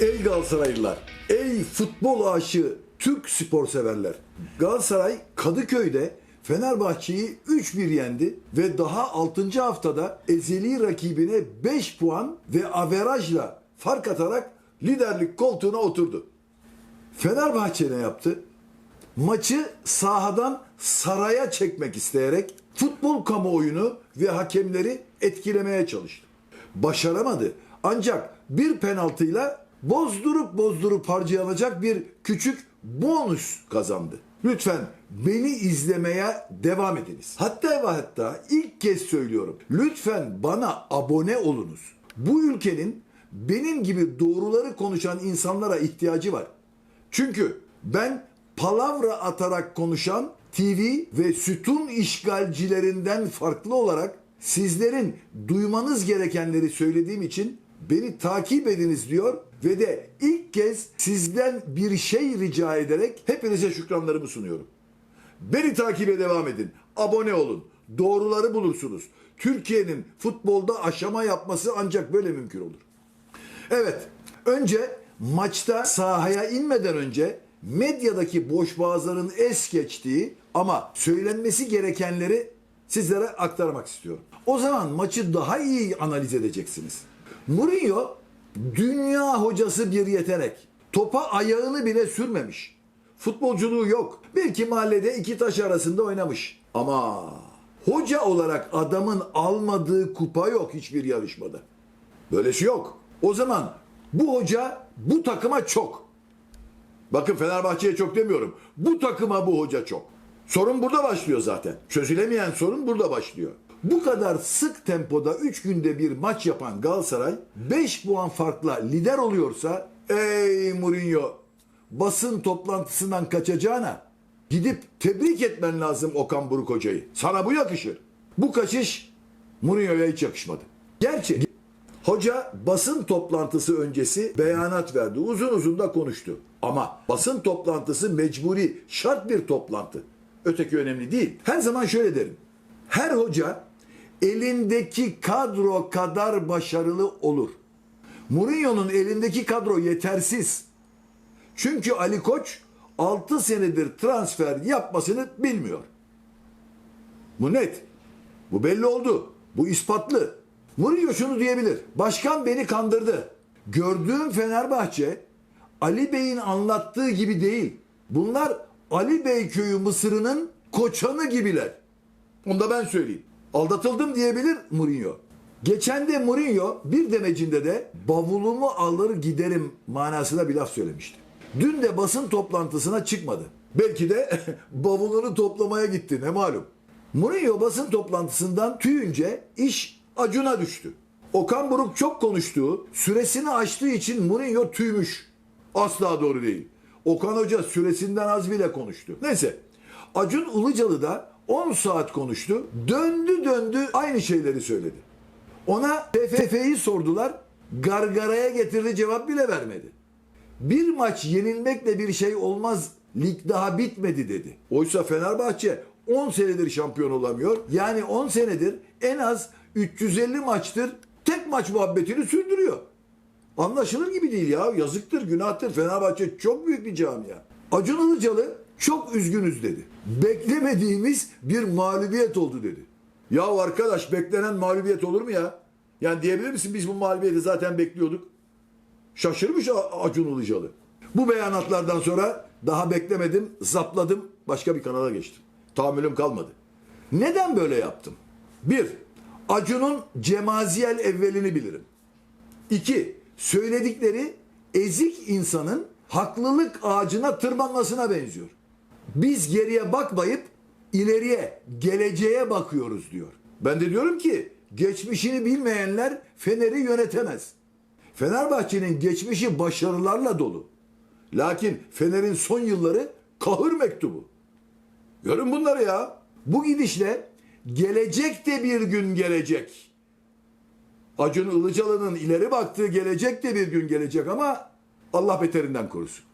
Ey Galatasaraylılar, ey futbol aşığı Türk spor severler. Galatasaray Kadıköy'de Fenerbahçe'yi 3-1 yendi ve daha 6. haftada ezeli rakibine 5 puan ve averajla fark atarak liderlik koltuğuna oturdu. Fenerbahçe ne yaptı? Maçı sahadan saraya çekmek isteyerek futbol kamuoyunu ve hakemleri etkilemeye çalıştı. Başaramadı. Ancak bir penaltıyla bozdurup bozdurup harcayanacak bir küçük bonus kazandı. Lütfen beni izlemeye devam ediniz. Hatta ve hatta ilk kez söylüyorum. Lütfen bana abone olunuz. Bu ülkenin benim gibi doğruları konuşan insanlara ihtiyacı var. Çünkü ben palavra atarak konuşan TV ve sütun işgalcilerinden farklı olarak sizlerin duymanız gerekenleri söylediğim için beni takip ediniz diyor ve de ilk kez sizden bir şey rica ederek hepinize şükranlarımı sunuyorum. Beni takibe devam edin. Abone olun. Doğruları bulursunuz. Türkiye'nin futbolda aşama yapması ancak böyle mümkün olur. Evet, önce maçta sahaya inmeden önce medyadaki boşboğazların es geçtiği ama söylenmesi gerekenleri sizlere aktarmak istiyorum. O zaman maçı daha iyi analiz edeceksiniz. Mourinho dünya hocası bir yetenek. Topa ayağını bile sürmemiş. Futbolculuğu yok. Belki mahallede iki taş arasında oynamış. Ama hoca olarak adamın almadığı kupa yok hiçbir yarışmada. Böylesi yok. O zaman bu hoca bu takıma çok. Bakın Fenerbahçe'ye çok demiyorum. Bu takıma bu hoca çok. Sorun burada başlıyor zaten. Çözülemeyen sorun burada başlıyor. Bu kadar sık tempoda 3 günde bir maç yapan Galatasaray 5 puan farkla lider oluyorsa ey Mourinho basın toplantısından kaçacağına gidip tebrik etmen lazım Okan Buruk hocayı. Sana bu yakışır. Bu kaçış Mourinho'ya hiç yakışmadı. Gerçi Hoca basın toplantısı öncesi beyanat verdi. Uzun uzun da konuştu. Ama basın toplantısı mecburi, şart bir toplantı. Öteki önemli değil. Her zaman şöyle derim. Her hoca elindeki kadro kadar başarılı olur. Mourinho'nun elindeki kadro yetersiz. Çünkü Ali Koç 6 senedir transfer yapmasını bilmiyor. Bu net. Bu belli oldu. Bu ispatlı. Mourinho şunu diyebilir. Başkan beni kandırdı. Gördüğüm Fenerbahçe Ali Bey'in anlattığı gibi değil. Bunlar Ali Bey köyü Mısır'ının koçanı gibiler. Onu da ben söyleyeyim. Aldatıldım diyebilir Mourinho. Geçen de Mourinho bir demecinde de bavulumu alır giderim manasında bir laf söylemişti. Dün de basın toplantısına çıkmadı. Belki de bavulunu toplamaya gitti ne malum. Mourinho basın toplantısından tüyünce iş Acun'a düştü. Okan Buruk çok konuştuğu, süresini aştığı için Mourinho tüymüş. Asla doğru değil. Okan Hoca süresinden az bile konuştu. Neyse. Acun Ilıcalı da 10 saat konuştu. Döndü döndü aynı şeyleri söyledi. Ona TFF'yi sordular. Gargaraya getirdi cevap bile vermedi. Bir maç yenilmekle bir şey olmaz. Lig daha bitmedi dedi. Oysa Fenerbahçe 10 senedir şampiyon olamıyor. Yani 10 senedir en az 350 maçtır tek maç muhabbetini sürdürüyor. Anlaşılır gibi değil ya. Yazıktır, günahtır. Fenerbahçe çok büyük bir camia. Acun Ilıcalı çok üzgünüz dedi. Beklemediğimiz bir mağlubiyet oldu dedi. Ya arkadaş beklenen mağlubiyet olur mu ya? Yani diyebilir misin biz bu mağlubiyeti zaten bekliyorduk. Şaşırmış Acun Ilıcalı. Bu beyanatlardan sonra daha beklemedim, zapladım, başka bir kanala geçtim. Tahammülüm kalmadı. Neden böyle yaptım? Bir, Acun'un cemaziyel evvelini bilirim. İki, söyledikleri ezik insanın haklılık ağacına tırmanmasına benziyor. Biz geriye bakmayıp ileriye, geleceğe bakıyoruz diyor. Ben de diyorum ki geçmişini bilmeyenler Fener'i yönetemez. Fenerbahçe'nin geçmişi başarılarla dolu. Lakin Fener'in son yılları kahır mektubu. Görün bunları ya. Bu gidişle gelecek de bir gün gelecek. Acun Ilıcalı'nın ileri baktığı gelecek de bir gün gelecek ama Allah beterinden korusun.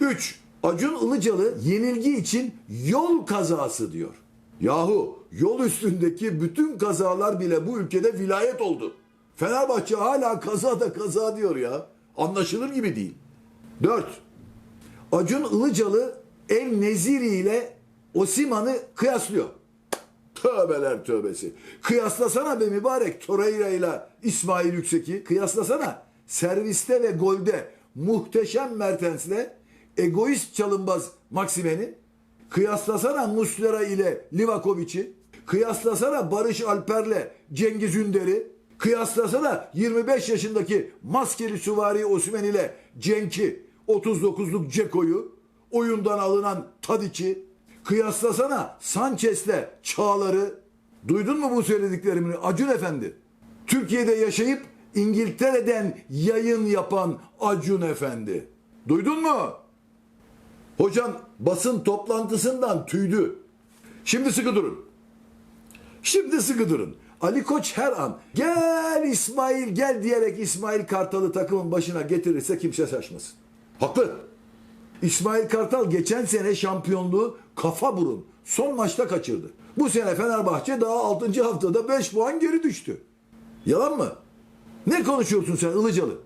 3. Acun Ilıcalı yenilgi için yol kazası diyor. Yahu yol üstündeki bütün kazalar bile bu ülkede vilayet oldu. Fenerbahçe hala kaza da kaza diyor ya. Anlaşılır gibi değil. 4. Acun Ilıcalı El Neziri ile Osiman'ı kıyaslıyor. Tövbeler tövbesi. Kıyaslasana be mübarek Torreira ile İsmail Yüksek'i. Kıyaslasana. Serviste ve golde muhteşem Mertens'le egoist çalınbaz Maksimen'i. Kıyaslasana Muslera ile Livakovic'i. Kıyaslasana Barış Alper'le Cengiz Ünder'i. Kıyaslasana 25 yaşındaki maskeli süvari Osman ile Cenk'i, 39'luk Ceko'yu, oyundan alınan Tadic'i. Kıyaslasana Sanchez'le Çağlar'ı. Duydun mu bu söylediklerimi Acun Efendi? Türkiye'de yaşayıp İngiltere'den yayın yapan Acun Efendi. Duydun mu? Hocam basın toplantısından tüydü. Şimdi sıkı durun. Şimdi sıkı durun. Ali Koç her an gel İsmail gel diyerek İsmail Kartal'ı takımın başına getirirse kimse şaşmasın. Haklı. İsmail Kartal geçen sene şampiyonluğu kafa burun son maçta kaçırdı. Bu sene Fenerbahçe daha 6. haftada 5 puan geri düştü. Yalan mı? Ne konuşuyorsun sen Ilıcalı?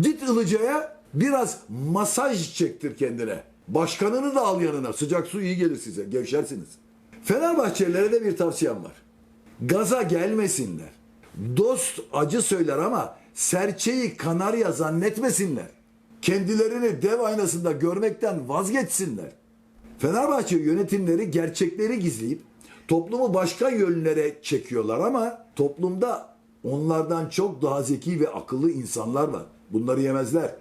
Git Ilıca'ya biraz masaj çektir kendine. Başkanını da al yanına. Sıcak su iyi gelir size. Gevşersiniz. Fenerbahçelilere de bir tavsiyem var. Gaza gelmesinler. Dost acı söyler ama serçeyi kanarya zannetmesinler. Kendilerini dev aynasında görmekten vazgeçsinler. Fenerbahçe yönetimleri gerçekleri gizleyip toplumu başka yönlere çekiyorlar ama toplumda onlardan çok daha zeki ve akıllı insanlar var. Bunları yemezler.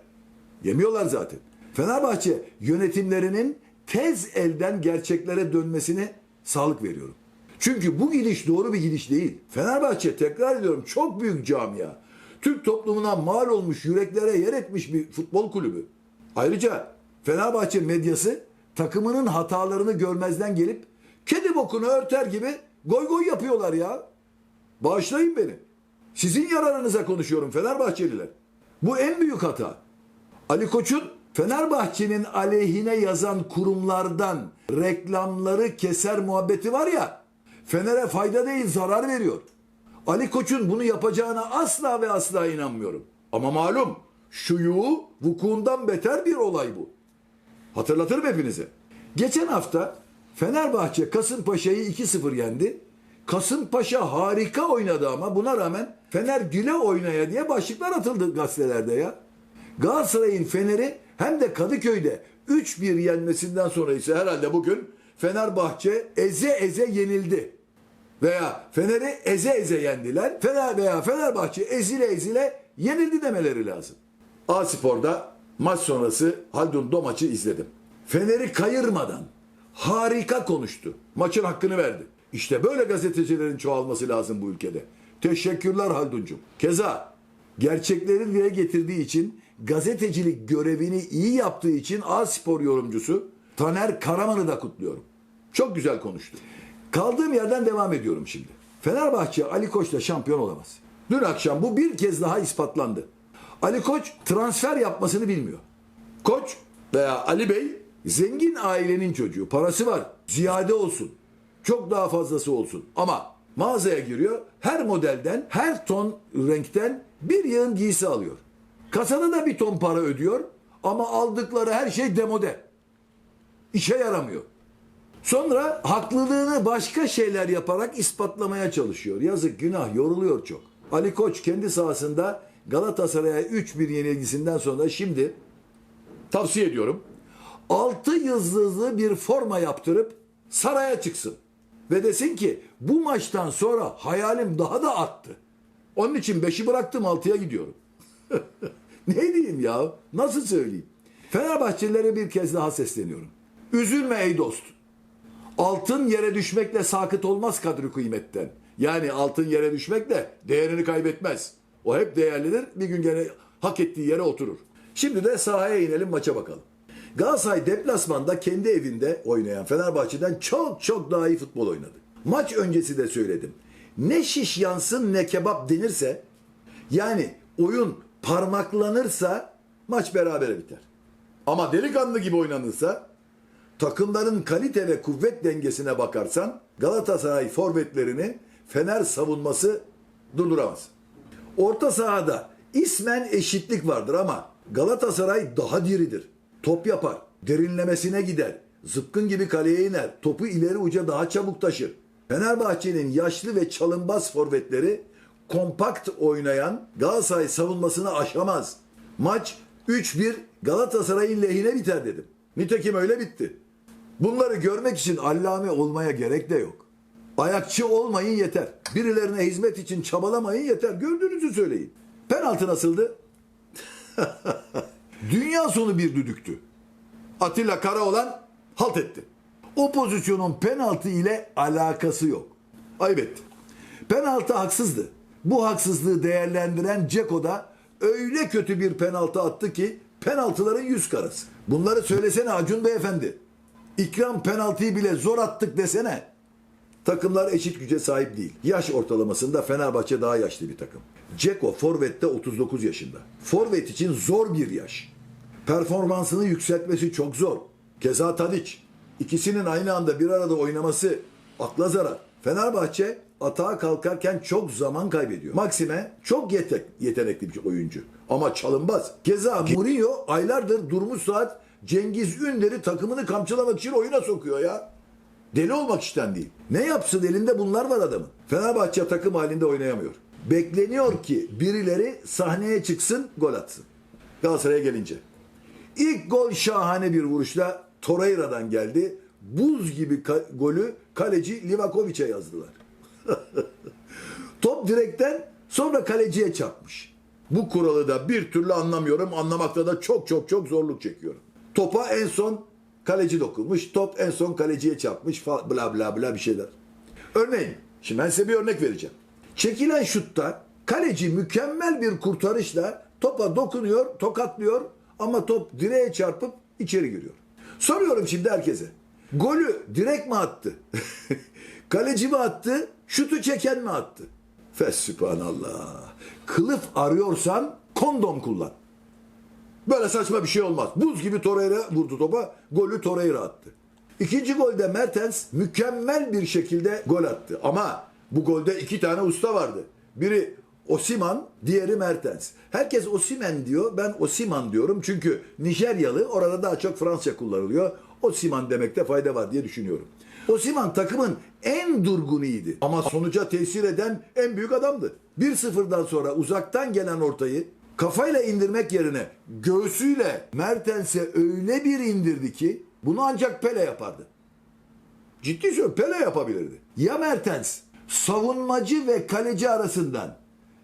Yemiyorlar zaten. Fenerbahçe yönetimlerinin tez elden gerçeklere dönmesine sağlık veriyorum. Çünkü bu gidiş doğru bir gidiş değil. Fenerbahçe tekrar ediyorum çok büyük camia. Türk toplumuna mal olmuş, yüreklere yer etmiş bir futbol kulübü. Ayrıca Fenerbahçe medyası takımının hatalarını görmezden gelip kedi bokunu örter gibi goy goy yapıyorlar ya. Bağışlayın beni. Sizin yararınıza konuşuyorum Fenerbahçeliler. Bu en büyük hata. Ali Koç'un Fenerbahçe'nin aleyhine yazan kurumlardan reklamları keser muhabbeti var ya. Fener'e fayda değil zarar veriyor. Ali Koç'un bunu yapacağına asla ve asla inanmıyorum. Ama malum şuyu vukuundan beter bir olay bu. Hatırlatırım hepinize. Geçen hafta Fenerbahçe Kasımpaşa'yı 2-0 yendi. Kasımpaşa harika oynadı ama buna rağmen Fener güle oynaya diye başlıklar atıldı gazetelerde ya. Galatasaray'ın Fener'i hem de Kadıköy'de 3-1 yenmesinden sonra ise herhalde bugün Fenerbahçe eze eze yenildi. Veya Fener'i eze eze yendiler. Fener veya Fenerbahçe ezile ezile yenildi demeleri lazım. A Spor'da maç sonrası Haldun Domaç'ı izledim. Fener'i kayırmadan harika konuştu. Maçın hakkını verdi. İşte böyle gazetecilerin çoğalması lazım bu ülkede. Teşekkürler Halduncum. Keza gerçekleri dile getirdiği için gazetecilik görevini iyi yaptığı için A Spor yorumcusu Taner Karaman'ı da kutluyorum. Çok güzel konuştu. Kaldığım yerden devam ediyorum şimdi. Fenerbahçe Ali Koç'la şampiyon olamaz. Dün akşam bu bir kez daha ispatlandı. Ali Koç transfer yapmasını bilmiyor. Koç veya Ali Bey zengin ailenin çocuğu. Parası var. Ziyade olsun. Çok daha fazlası olsun. Ama mağazaya giriyor. Her modelden, her ton renkten bir yığın giysi alıyor. Kasada da bir ton para ödüyor. Ama aldıkları her şey demode. İşe yaramıyor. Sonra haklılığını başka şeyler yaparak ispatlamaya çalışıyor. Yazık günah yoruluyor çok. Ali Koç kendi sahasında Galatasaray'a 3-1 yenilgisinden sonra şimdi tavsiye ediyorum. 6 yıldızlı bir forma yaptırıp saraya çıksın. Ve desin ki bu maçtan sonra hayalim daha da arttı. Onun için 5'i bıraktım 6'ya gidiyorum. ne diyeyim ya? Nasıl söyleyeyim? Fenerbahçelilere bir kez daha sesleniyorum. Üzülme ey dost. Altın yere düşmekle sakıt olmaz kadri kıymetten. Yani altın yere düşmekle değerini kaybetmez. O hep değerlidir. Bir gün gene hak ettiği yere oturur. Şimdi de sahaya inelim maça bakalım. Galatasaray deplasmanda kendi evinde oynayan Fenerbahçe'den çok çok daha iyi futbol oynadı. Maç öncesi de söyledim. Ne şiş yansın ne kebap denirse yani oyun parmaklanırsa maç berabere biter. Ama delikanlı gibi oynanırsa takımların kalite ve kuvvet dengesine bakarsan Galatasaray forvetlerini Fener savunması durduramaz. Orta sahada İsmen eşitlik vardır ama Galatasaray daha diridir. Top yapar, derinlemesine gider, zıpkın gibi kaleye iner, topu ileri uca daha çabuk taşır. Fenerbahçe'nin yaşlı ve çalınbaz forvetleri kompakt oynayan Galatasaray savunmasını aşamaz. Maç 3-1 Galatasaray'ın lehine biter dedim. Nitekim öyle bitti. Bunları görmek için allame olmaya gerek de yok. Ayakçı olmayın yeter. Birilerine hizmet için çabalamayın yeter. Gördüğünüzü söyleyin. Penaltı nasıldı? Dünya sonu bir düdüktü. Atilla Karaoğlan halt etti. O pozisyonun penaltı ile alakası yok. Ayıp etti. Penaltı haksızdı. Bu haksızlığı değerlendiren Ceko da öyle kötü bir penaltı attı ki penaltıların yüz karası. Bunları söylesene Acun Beyefendi. İkram penaltıyı bile zor attık desene. Takımlar eşit güce sahip değil. Yaş ortalamasında Fenerbahçe daha yaşlı bir takım. Ceko Forvet'te 39 yaşında. Forvet için zor bir yaş. Performansını yükseltmesi çok zor. Keza Tadic. İkisinin aynı anda bir arada oynaması akla zarar. Fenerbahçe atağa kalkarken çok zaman kaybediyor. Maxime çok yetek, yetenekli bir oyuncu. Ama çalınmaz. Keza Mourinho aylardır durmuş saat Cengiz Ünder'i takımını kamçılamak için oyuna sokuyor ya. Deli olmak işten değil. Ne yapsın elinde bunlar var adamın. Fenerbahçe takım halinde oynayamıyor. Bekleniyor ki birileri sahneye çıksın gol atsın. Galatasaray'a gelince. İlk gol şahane bir vuruşla Torreira'dan geldi. Buz gibi ka- golü kaleci Livakovic'e yazdılar. Top direkten sonra kaleciye çarpmış. Bu kuralı da bir türlü anlamıyorum. Anlamakta da çok çok çok zorluk çekiyorum. Topa en son kaleci dokunmuş. Top en son kaleciye çarpmış. Fa- bla bla bla bir şeyler. Örneğin, şimdi ben size bir örnek vereceğim. Çekilen şutta kaleci mükemmel bir kurtarışla topa dokunuyor, tokatlıyor ama top direğe çarpıp içeri giriyor. Soruyorum şimdi herkese. Golü direkt mi attı? kaleci mi attı? Şutu çeken mi attı? Fesübhanallah. Kılıf arıyorsan kondom kullan. Böyle saçma bir şey olmaz. Buz gibi Torreira vurdu topa. Golü Torreira attı. İkinci golde Mertens mükemmel bir şekilde gol attı. Ama bu golde iki tane usta vardı. Biri Osiman, diğeri Mertens. Herkes Osimen diyor. Ben Osiman diyorum. Çünkü Nijeryalı orada daha çok Fransızca kullanılıyor. Osiman demekte fayda var diye düşünüyorum. Osiman takımın en durgunuydu. Ama sonuca tesir eden en büyük adamdı. 1-0'dan sonra uzaktan gelen ortayı kafayla indirmek yerine göğsüyle Mertens'e öyle bir indirdi ki bunu ancak Pele yapardı. Ciddi söylüyorum Pele yapabilirdi. Ya Mertens savunmacı ve kaleci arasından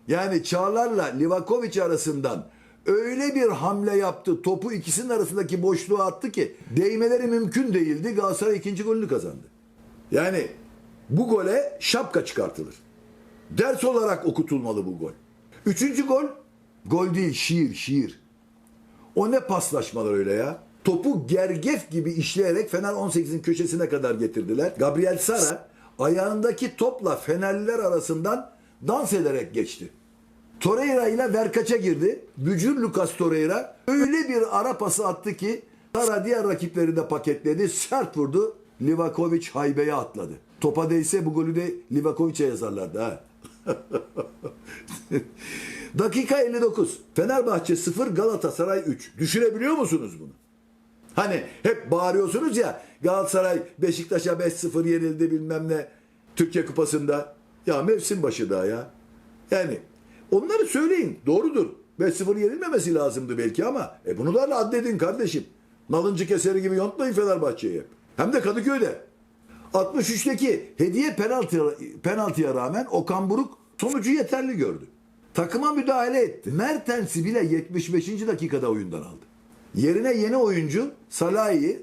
yani Çağlar'la Livakovic arasından öyle bir hamle yaptı. Topu ikisinin arasındaki boşluğa attı ki değmeleri mümkün değildi. Galatasaray ikinci golünü kazandı. Yani bu gole şapka çıkartılır. Ders olarak okutulmalı bu gol. Üçüncü gol, gol değil şiir, şiir. O ne paslaşmalar öyle ya? Topu gergef gibi işleyerek Fener 18'in köşesine kadar getirdiler. Gabriel Sara ayağındaki topla Fenerliler arasından dans ederek geçti. Torreira ile Verkaç'a girdi. Bücür Lucas Torreira öyle bir ara pası attı ki Sara diğer rakipleri de paketledi. Sert vurdu. Livakovic haybeye atladı. Topa değse bu golü de Livakovic'e yazarlardı ha. Dakika 59. Fenerbahçe 0 Galatasaray 3. Düşünebiliyor musunuz bunu? Hani hep bağırıyorsunuz ya Galatasaray Beşiktaş'a 5-0 yenildi bilmem ne Türkiye Kupası'nda. Ya mevsim başı daha ya. Yani onları söyleyin. Doğrudur. 5-0 yenilmemesi lazımdı belki ama e bunu da addedin kardeşim. Nalıncı keseri gibi yontmayın Fenerbahçe'yi hep. Hem de Kadıköy'de. 63'teki hediye penaltı, penaltıya rağmen Okan Buruk sonucu yeterli gördü. Takıma müdahale etti. Mertens'i bile 75. dakikada oyundan aldı. Yerine yeni oyuncu Salah'ı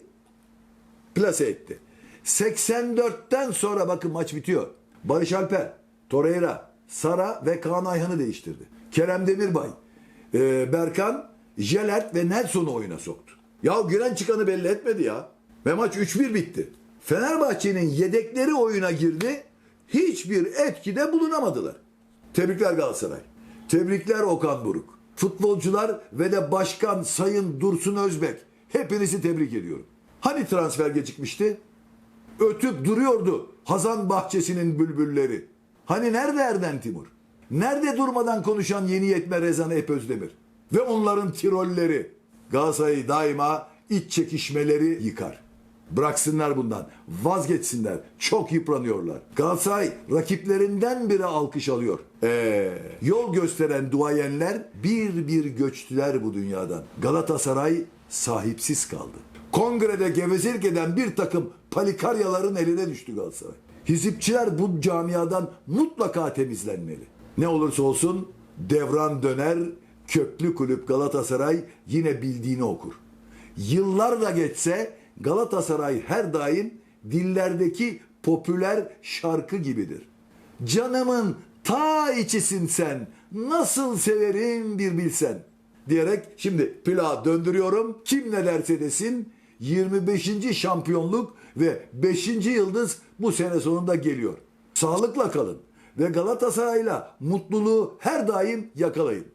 plase etti. 84'ten sonra bakın maç bitiyor. Barış Alper, Torreira, Sara ve Kaan Ayhan'ı değiştirdi. Kerem Demirbay, e, Berkan, Jelert ve Nelson'u oyuna soktu. Ya giren çıkanı belli etmedi ya. Ve maç 3-1 bitti. Fenerbahçe'nin yedekleri oyuna girdi. Hiçbir etkide bulunamadılar. Tebrikler Galatasaray. Tebrikler Okan Buruk. Futbolcular ve de başkan Sayın Dursun Özbek. Hepinizi tebrik ediyorum. Hani transfer gecikmişti? Ötüp duruyordu Hazan bahçesinin bülbülleri. Hani nerede Erden Timur? Nerede durmadan konuşan yeni yetme Rezan Ep Özdemir? Ve onların tirolleri. Galatasaray'ı daima iç çekişmeleri yıkar. Bıraksınlar bundan. Vazgeçsinler. Çok yıpranıyorlar. Galatasaray rakiplerinden biri alkış alıyor. Ee, yol gösteren duayenler bir bir göçtüler bu dünyadan. Galatasaray sahipsiz kaldı. Kongrede gevezelik eden bir takım palikaryaların eline düştü Galatasaray. Hizipçiler bu camiadan mutlaka temizlenmeli. Ne olursa olsun devran döner, köklü kulüp Galatasaray yine bildiğini okur. Yıllar da geçse Galatasaray her daim dillerdeki popüler şarkı gibidir. Canımın ta içisin sen, nasıl severim bir bilsen. Diyerek şimdi plağı döndürüyorum. Kim ne derse desin 25. şampiyonluk ve 5. yıldız bu sene sonunda geliyor. Sağlıkla kalın ve Galatasaray'la mutluluğu her daim yakalayın.